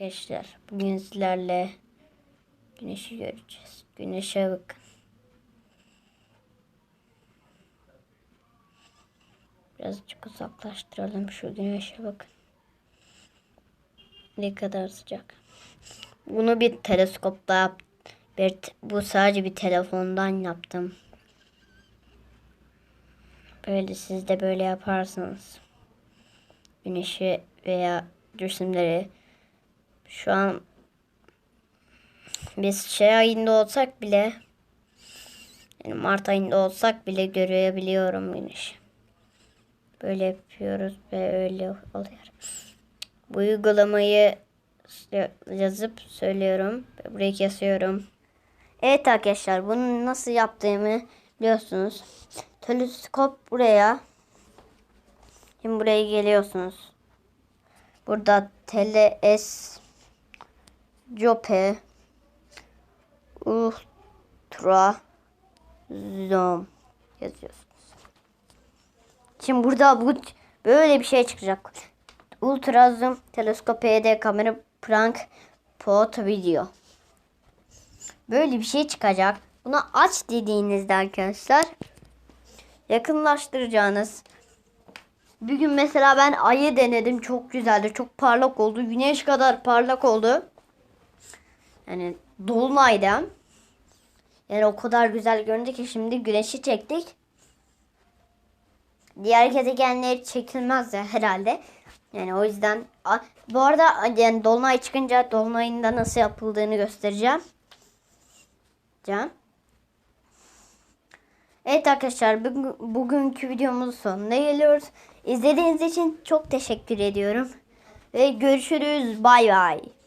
Arkadaşlar bugün sizlerle güneşi göreceğiz. Güneşe bakın. Birazcık uzaklaştıralım şu güneşe bakın. Ne kadar sıcak. Bunu bir teleskopla yaptım. Bir, bu sadece bir telefondan yaptım. Böyle siz de böyle yaparsınız. Güneşi veya resimleri şu an biz şey ayında olsak bile yani Mart ayında olsak bile görebiliyorum güneşi. Böyle yapıyoruz ve öyle oluyor. Bu uygulamayı yazıp söylüyorum. Buraya kesiyorum. Evet arkadaşlar bunu nasıl yaptığımı biliyorsunuz. Teleskop buraya. Şimdi buraya geliyorsunuz. Burada TLS Jope Ultra Zoom yazıyorsunuz. Şimdi burada bu böyle bir şey çıkacak. Ultra Zoom teleskop HD kamera prank pot video. Böyle bir şey çıkacak. Buna aç dediğinizde arkadaşlar yakınlaştıracağınız bir gün mesela ben ayı denedim. Çok güzeldi. Çok parlak oldu. Güneş kadar parlak oldu. Yani dolunayda. Yani o kadar güzel göründü ki şimdi güneşi çektik. Diğer gezegenler çekilmez ya herhalde. Yani o yüzden bu arada yani dolunay çıkınca dolunayında nasıl yapıldığını göstereceğim. Can. Evet arkadaşlar bugün, bugünkü videomuzun sonuna geliyoruz. İzlediğiniz için çok teşekkür ediyorum. Ve görüşürüz. Bay bay.